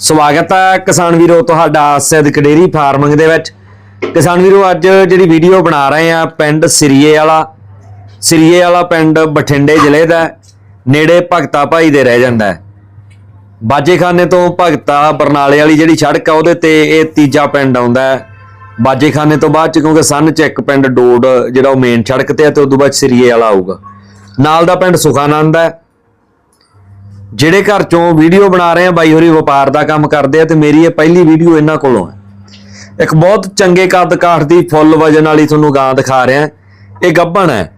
ਸਵਾਗਤ ਹੈ ਕਿਸਾਨ ਵੀਰੋ, ਤੁਹਾਡਾ ਸਿੱਧਕ ਡੇਰੀ ਫਾਰਮਿੰਗ ਦੇ ਵਿੱਚ। ਕਿਸਾਨ ਵੀਰੋ, ਅੱਜ ਜਿਹੜੀ ਵੀਡੀਓ ਬਣਾ ਰਹੇ ਆ ਪਿੰਡ ਸਿਰੀਏ ਵਾਲਾ। ਸਿਰੀਏ ਵਾਲਾ ਪਿੰਡ ਬਠਿੰਡੇ ਜ਼ਿਲ੍ਹੇ ਦਾ ਨੇੜੇ ਭਗਤਾ ਭਾਈ ਦੇ ਰਹਿ ਜਾਂਦਾ ਹੈ। ਬਾਜੇਖਾਨੇ ਤੋਂ ਭਗਤਾ ਬਰਨਾਲੇ ਵਾਲੀ ਜਿਹੜੀ ਸੜਕ ਆ, ਉਹਦੇ ਤੇ ਇਹ ਤੀਜਾ ਪਿੰਡ ਆਉਂਦਾ ਹੈ। ਬਾਜੇਖਾਨੇ ਤੋਂ ਬਾਅਦ ਚ, ਕਿਉਂਕਿ ਸੰਨ ਚ ਇੱਕ ਪਿੰਡ ਡੋਡ, ਜਿਹੜਾ ਉਹ ਮੇਨ ਸੜਕ ਤੇ ਆ, ਤੇ ਉਦੋਂ ਬਾਅਦ ਸਿਰੀਏ ਵਾਲਾ ਆਊਗਾ। ਨਾਲ ਦਾ ਪਿੰਡ ਸੁਖਾਨੰਦ ਹੈ। ਜਿਹੜੇ ਘਰ ਚੋਂ ਵੀਡੀਓ ਬਣਾ ਰਹੇ ਆ, ਬਾਈ ਹੋਰੀ ਵਪਾਰ ਦਾ ਕੰਮ ਕਰਦੇ ਆ ਤੇ ਮੇਰੀ ਇਹ ਪਹਿਲੀ ਵੀਡੀਓ ਇਹਨਾਂ ਕੋਲੋਂ ਹੈ। ਇੱਕ ਬਹੁਤ ਚੰਗੇ ਕੱਦ ਕਾਠ ਦੀ ਫੁੱਲ ਵਜਨ ਵਾਲੀ ਤੁਹਾਨੂੰ ਗਾਂ ਦਿਖਾ ਰਿਹਾ ਇਹ ਗੱਭਣ ਹੈ।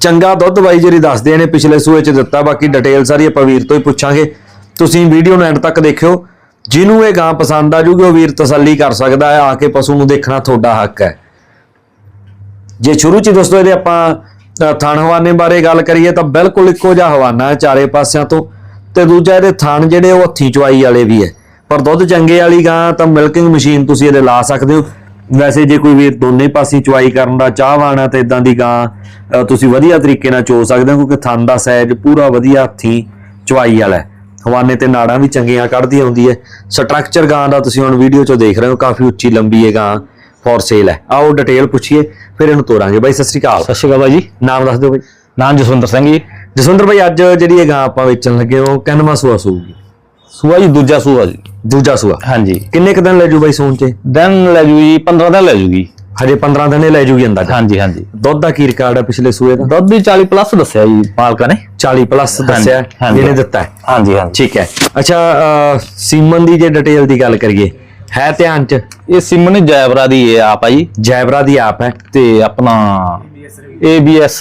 ਚੰਗਾ ਦੁੱਧ ਬਾਈ ਜਿਹੜੀ ਦੱਸਦੇ ਨੇ, ਪਿਛਲੇ ਸੂਏ ਚ ਦਿੱਤਾ, ਬਾਕੀ ਡਿਟੇਲ ਸਾਰੀ ਆਪਾਂ ਵੀਰ ਤੋਂ ਹੀ ਪੁੱਛਾਂਗੇ। ਤੁਸੀਂ ਵੀਡੀਓ ਨੂੰ ਐਂਡ ਤੱਕ ਦੇਖਿਓ। ਜਿਹਨੂੰ ਇਹ ਗਾਂ ਪਸੰਦ ਆ ਜੂਗੀ, ਉਹ ਵੀਰ ਤਸੱਲੀ ਕਰ ਸਕਦਾ ਹੈ। ਆ ਕੇ ਪਸ਼ੂ ਨੂੰ ਦੇਖਣਾ ਤੁਹਾਡਾ ਹੱਕ ਹੈ। ਜੇ ਸ਼ੁਰੂ ਚ ਹੀ ਦੋਸਤੋ, ਇਹਦੇ ਆਪਾਂ ਥਣ ਹਵਾਨੇ ਬਾਰੇ ਗੱਲ ਕਰੀਏ ਤਾਂ ਬਿਲਕੁਲ ਇੱਕੋ ਜਿਹਾ ਹਵਾਨਾ ਹੈ ਚਾਰੇ ਪਾਸਿਆਂ ਤੋਂ ਤੇ ਦੂਜਾ ਇਹਦੇ ਥਣ ਜਿਹੜੇ ਉਹ ਹੱਥੀ ਚੁਆਈ ਵਾਲੇ ਵੀ ਹੈ। ਪਰ ਦੁੱਧ ਚੰਗੇ ਵਾਲੀ ਗਾਂ ਤਾਂ ਮਿਲਕਿੰਗ ਮਸ਼ੀਨ ਤੁਸੀਂ ਇਹਦੇ ਲਾ ਸਕਦੇ ਹੋ। ਵੈਸੇ ਜੇ ਕੋਈ ਵੀਰ ਦੋਨੇ ਪਾਸੇ ਚੁਆਈ ਕਰਨ ਦਾ ਚਾਹਵਾਨ ਹੈ ਤਾਂ ਇਦਾਂ ਦੀ ਗਾਂ ਤੁਸੀਂ ਵਧੀਆ ਤਰੀਕੇ ਨਾਲ ਚੋ ਸਕਦੇ ਹੋ ਕਿਉਂਕਿ ਥਣ ਦਾ ਸਾਈਜ਼ ਪੂਰਾ ਵਧੀਆ ਹੱਥੀ ਚੁਆਈ ਵਾਲਾ ਹਵਾਨੇ ਤੇ ਨਾੜਾਂ ਵੀ ਚੰਗੀਆਂ ਕੱਢਦੀ ਆਉਂਦੀ ਹੈ। ਸਟਰਕਚਰ ਗਾਂ ਦਾ ਤੁਸੀਂ ਹੁਣ ਵੀਡੀਓ 'ਚ ਦੇਖ ਰਹੇ ਹੋ, ਕਾਫੀ ਉੱਚੀ ਲੰਬੀ ਹੈ ਗਾਂ। ਫॉर ਸੇਲ ਹੈ। ਆਓ ਡਿਟੇਲ ਪੁੱਛੀਏ ਫਿਰ ਇਹਨੂੰ ਤੋਰਾਂਗੇ। ਬਾਈ ਸਤਿ ਸ਼੍ਰੀ ਅਕਾਲ। ਸਤਿ ਸ਼੍ਰੀ ਅਕਾਲ ਬਾਈ ਜੀ। ਨਾਮ ਦੱਸ ਦਿਓ ਬਾਈ। ਨਾਮ ਜਸਵਿੰਦਰ ਸਿੰਘ ਜੀ। ਜਸਵਿੰਦਰ ਬਾਈ ਅੱਜ ਜਿਹੜੀ ਇਹ ਗਾਂ ਆਪਾਂ ਵੇਚਣ ਲੱਗੇ ਉਹ ਕਿੰਨਵਾਂ ਸੂਆ ਸੂਗੀ ਸੂਆ ਜੀ ਦੂਜਾ ਸੂਆ ਜੀ। ਦੂਜਾ ਸੂਆ। ਹਾਂਜੀ। ਕਿੰਨੇ ਕੁ ਦਿਨ ਲੈ ਜੂ ਬਾਈ ਸੂਣ ਚ? ਦਿਨ ਲੈ ਜੂ ਜੀ 15 ਦਿਨ ਲੈ ਜੂਗੀ ਹਜੇ 15 ਦਿਨ ਹੀ ਲੈ ਜੂਗੀ ਅੰਦਾਜ਼ਾ? ਹਾਂਜੀ ਹਾਂਜੀ। ਦੁੱਧ ਦਾ ਕੀ ਰਿਕਾਰਡ ਹੈ ਪਿਛਲੇ ਸੂਏ ਦਾ? ਦੁੱਧ ਵੀ 40 ਪਲੱਸ ਦੱਸਿਆ ਜੀ ਮਾਲਕਾਂ ਨੇ। 40 ਪਲੱਸ ਦੱਸਿਆ ਹਾਂਜੀ। ਇਹਨੇ ਦਿੱਤਾ ਹੈ। ਹਾਂਜੀ ਹਾਂਜੀ। ਠੀਕ ਹੈ। ਅੱਛਾ ਅਹ, ਸੀਮਨ ਦੀ ਜੇ ਡਿਟੇਲ ਦੀ ਗੱਲ ਕਰੀਏ ਹੈ ਧਿਆਨ ਚ? ਇਹ ਸਿਮਨ ਜੈਵਰਾ ਦੀ ਇਹ ਆਪ ਆ ਜੀ। ਜੈਬਰਾ ਦੀ ਆਪ ਹੈ। ਤੇ ਆਪਣਾ ABS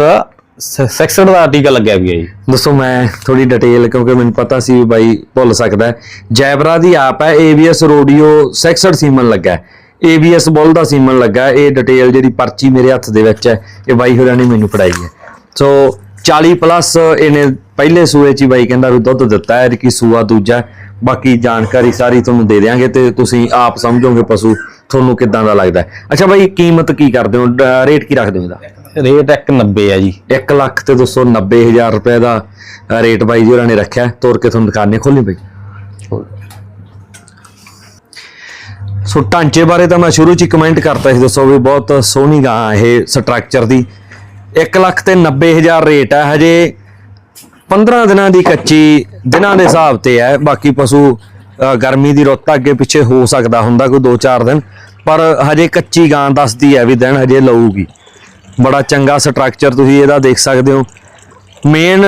ਸੈਕਸਡ ਦਾ ਆਰਟੀਕਲ ਲੱਗਿਆ ਵੀ ਹੈ ਜੀ। ਦੱਸੋ ਮੈਂ ਥੋੜੀ ਡਿਟੇਲ ਕਿਉਂਕਿ ਮੈਨੂੰ ਪਤਾ ਸੀ ਵੀ ਬਾਈ ਭੁੱਲ ਸਕਦਾ ਜੈਬਰਾ ਦੀ ਆਪ ਹੈ ABS ਰੋਡੀਓ ਸੈਕਸਡ ਸੀਮਨ ਲੱਗਾ ਹੈ। ABS ਬੁੱਲ ਦਾ ਸੀਮਨ ਲੱਗਾ ਇਹ ਡਿਟੇਲ ਜਿਹੜੀ ਪਰਚੀ ਮੇਰੇ ਹੱਥ ਦੇ ਵਿੱਚ ਹੈ ਇਹ ਬਾਈ ਹੋਰਾਂ ਨੇ ਮੈਨੂੰ ਫੜਾਈ ਹੈ। ਸੋ 40 ਪਲੱਸ ਇਹਨੇ ਪਹਿਲੇ ਸੂਏ ਚ ਹੀ ਬਾਈ ਕਹਿੰਦਾ ਵੀ ਦੁੱਧ ਦਿੱਤਾ ਹੈ ਕਿ ਸੂਆ ਦੂਜਾ। ਬਾਕੀ ਜਾਣਕਾਰੀ ਸਾਰੀ ਤੁਹਾਨੂੰ ਦੇ ਦਿਆਂਗੇ ਤੇ ਤੁਸੀਂ ਆਪ ਸਮਝੋਗੇ ਪਸ਼ੂ ਤੁਹਾਨੂੰ ਕਿੱਦਾਂ ਦਾ ਲੱਗਦਾ ਹੈ। ਅੱਛਾ ਬਾਈ ਕੀਮਤ ਕੀ ਕਰਦੇ ਹੋ? ਡ- ਰੇਟ ਕੀ ਰੱਖਦੇ ਹੋ ਇਹਦਾ? ਰੇਟ 190 ਹੈ ਜੀ। 1 ਲੱਖ ਤੇ 290 ਹਜ਼ਾਰ ਰੁਪਏ ਦਾ ਅ, ਰੇਟ ਬਾਈ ਜੀ ਹੋਰਾਂ ਨੇ ਰੱਖਿਆ। ਹੈ। ਤੋਰ ਕੇ ਤੁਹਾਨੂੰ ਦਿਖਾਣੇ ਖੋਲੀ ਬਾਈ। ਸੋ ਢਾਂਚੇ ਬਾਰੇ ਤਾਂ ਮੈਂ ਸ਼ੁਰੂ ਚ ਹੀ ਕਮੈਂਟ ਕਰਤਾ ਸੀ ਦੱਸੋ ਵੀ ਬਹੁਤ ਸੋਹਣੀ ਗਾਂ ਇਹ ਸਟਰਕਚਰ ਦੀ। 1 ਲੱਖ ਤੇ 90 ਹਜ਼ਾਰ ਰੇਟ ਹੈ। ਹਜੇ 15 ਦਿਨਾਂ ਦੀ ਕੱਚੀ ਦਿਨਾਂ ਦੇ ਹਿਸਾਬ ਤੇ ਹੈ, ਬਾਕੀ ਪਸ਼ੂ ਗਰਮੀ ਦੀ ਰੁੱਤ ਅੱਗੇ ਪਿੱਛੇ ਹੋ ਸਕਦਾ ਹੁੰਦਾ ਕੋਈ 2-4 ਦਿਨ, ਪਰ ਹਜੇ ਕੱਚੀ ਗਾਂ ਦੱਸਦੀ ਹੈ ਵੀ ਦਿਨ ਹਜੇ ਲਊਗੀ। ਬੜਾ ਚੰਗਾ ਸਟਰਕਚਰ ਤੁਸੀਂ ਇਹਦਾ ਦੇਖ ਸਕਦੇ ਹੋ। ਮੇਨ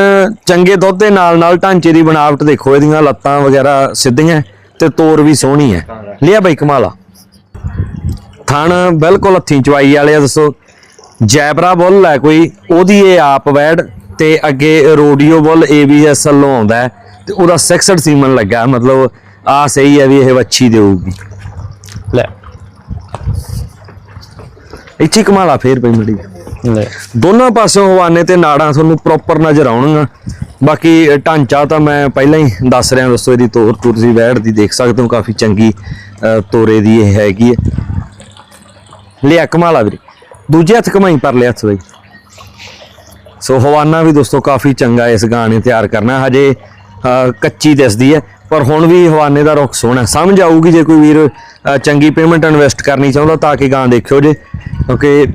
ਚੰਗੇ ਦੁੱਧ ਦੇ ਨਾਲ ਨਾਲ ਢਾਂਚੇ ਦੀ ਬਣਾਵਟ ਦੇਖੋ, ਇਹਦੀਆਂ ਲੱਤਾਂ ਵਗੈਰਾ ਸਿੱਧੀਆਂ ਤੇ ਤੋਰ ਵੀ ਸੋਹਣੀ ਹੈ। ਲਿਆ ਬਾਈ ਕਮਾਲਾ। ਥਣ ਬਿਲਕੁਲ ਹੱਥੀਂ ਚਵਾਈ ਵਾਲੇ ਆ, ਦੱਸੋ। ਜੈਬਰਾ ਬੁੱਲ ਹੈ ਕੋਈ, ਉਹਦੀ ਇਹ ਆਪ ਵੈੜ ਤੇ ਅੱਗੇ ਰੋਡੀਓ ਬੁੱਲ ਏਬੀਐਸ ਵੱਲੋਂ ਆਉਂਦਾ ਤੇ ਉਹਦਾ ਸੈਕਸਡ ਸੀਮਨ ਲੱਗਾ ਮਤਲਬ ਆ ਸਹੀ ਹੈ ਵੀ ਇਹ ਵੱਛੀ ਦੇਊਗੀ। ਲੈ। ਇੱਥੇ ਕਮਾਲਾ ਫੇਰ ਪਈ ਮੜੀ। ਲੈ। ਦੋਨਾਂ ਪਾਸਿਓਂ ਹਵਾਨੇ ਤੇ ਨਾੜਾਂ ਤੁਹਾਨੂੰ ਪ੍ਰੋਪਰ ਨਜ਼ਰ ਆਉਣਗੀਆਂ। ਬਾਕੀ ਢਾਂਚਾ ਤਾਂ ਮੈਂ ਪਹਿਲਾਂ ਹੀ ਦੱਸ ਰਿਹਾ ਦੋਸਤੋ ਇਹਦੀ ਤੋਰ ਤੁਸੀਂ ਵੈੜ ਦੀ ਦੇਖ ਸਕਦੇ ਹੋ ਕਾਫੀ ਚੰਗੀ ਤੋਰੇ ਦੀ ਇਹ ਹੈਗੀ ਹੈ। ਲਿਆ ਕਮਾਲਾ ਵੀਰੇ। ਦੂਜੇ ਹੱਥ ਕਮਾਈ ਪਰ ਲਿਆ ਹੱਥ ਬਈ। ਸੋ ਹਵਾਨਾ ਵੀ ਦੋਸਤੋ ਕਾਫੀ ਚੰਗਾ ਇਸ ਗਾਂ ਨੇ ਤਿਆਰ ਕਰਨਾ, ਹਜੇ ਕੱਚੀ ਦਿਸਦੀ ਹੈ, ਪਰ ਹੁਣ ਵੀ ਹਵਾਨੇ ਦਾ ਰੁਖ ਸੋਹਣਾ ਸਮਝ ਆਊਗੀ ਜੇ ਕੋਈ ਵੀਰ ਚੰਗੀ ਪੇਮੈਂਟ ਇਨਵੈਸਟ ਕਰਨੀ ਚਾਹੁੰਦਾ ਤਾਂ ਕਿ ਗਾਂ ਦੇਖਿਓ ਜੇ, ਕਿਉਂਕਿ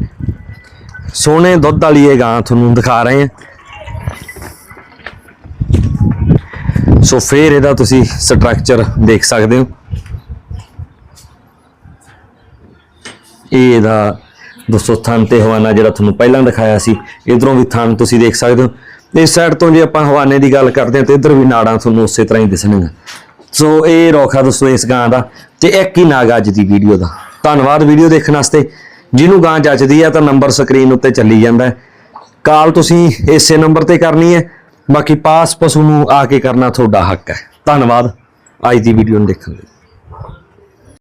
ਸੋਹਣੇ ਦੁੱਧ ਵਾਲੀ ਇਹ ਗਾਂ ਤੁਹਾਨੂੰ ਦਿਖਾ ਰਹੇ ਹਾਂ। ਸੋ ਫੇਰ ਇਹਦਾ ਤੁਸੀਂ ਸਟਰਕਚਰ ਦੇਖ ਸਕਦੇ ਹੋ। ਇਹ ਇਹਦਾ ਦੋਸਤੋ ਥਣ ਤੇ ਹਵਾਨਾ ਜਿਹੜਾ ਤੁਹਾਨੂੰ ਪਹਿਲਾਂ ਦਿਖਾਇਆ ਸੀ, ਇਧਰੋਂ ਵੀ ਥਣ ਤੁਸੀਂ ਦੇਖ ਸਕਦੇ ਹੋ। ਇਸ ਸਾਈਡ ਤੋਂ ਜੇ ਆਪਾਂ ਹਵਾਨੇ ਦੀ ਗੱਲ ਕਰਦੇ ਹਾਂ, ਤੇ ਇਧਰ ਵੀ ਨਾੜਾਂ ਤੁਹਾਨੂੰ ਉਸੇ ਤਰ੍ਹਾਂ ਹੀ ਦਿਸਣਗੀਆਂ। ਸੋ ਇਹ ਰੋਖਾ ਦੋਸਤੋ, ਇਸ ਗਾਂ ਦਾ, ਤੇ ਇੱਕ ਹੀ ਨਾਗ ਅੱਜ ਦੀ ਵੀਡੀਓ ਦਾ। ਧੰਨਵਾਦ ਵੀਡੀਓ ਦੇਖਣ ਵਾਸਤੇ। ਜਿਹਨੂੰ ਗਾਂ ਜੱਜਦੀ ਹੈ ਤਾਂ ਨੰਬਰ ਸਕਰੀਨ ਉੱਤੇ ਚੱਲੀ ਜਾਂਦਾ ਕਾਲ ਤੁਸੀਂ ਇਸੇ ਨੰਬਰ ਤੇ ਕਰਨੀ ਹੈ। ਬਾਕੀ ਪਾਸ ਪਸ਼ੂ ਨੂੰ ਆ ਕੇ ਕਰਨਾ ਤੁਹਾਡਾ ਹੱਕ ਹੈ। ਧੰਨਵਾਦ। ਅੱਜ ਦੀ ਵੀਡੀਓ ਨੂੰ ਦੇਖਣ ਲਈ।